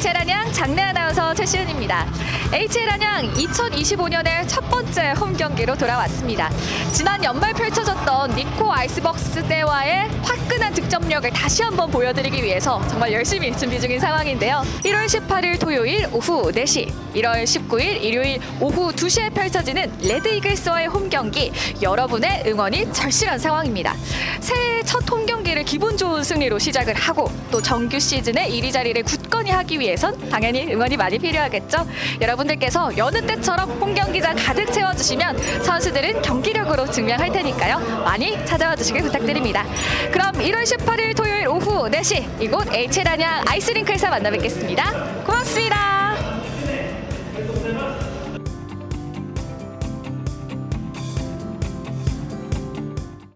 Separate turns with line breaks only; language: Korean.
차량향 장래 하다. 시작합니다. HL 안양 2025년의 첫 번째 홈 경기로 돌아왔습니다. 지난 연말 펼쳐졌던 니코 아이스박스 때와의 화끈한 득점력을 다시 한번 보여드리기 위해서 정말 열심히 준비 중인 상황인데요. 1월 18일 토요일 오후 4시, 1월 19일 일요일 오후 2시에 펼쳐지는 레드 이글스와의 홈 경기 여러분의 응원이 절실한 상황입니다. 새해 첫 홈 경기를 기분 좋은 승리로 시작을 하고 또 정규 시즌의 1위 자리를 굳건히 하기 위해선 당연히 응원이 많이 필요 하겠죠. 여러분들께서 여느 때처럼 홈 경 기장 가득 채워주시면 선수들은 경기력으로 증명할 테니까요. 많이 찾아와 주시길 부탁드립니다. 그럼 1월 18일 토요일 오후 4시 이곳 H란양 아이스링크에서 만나 뵙겠습니다.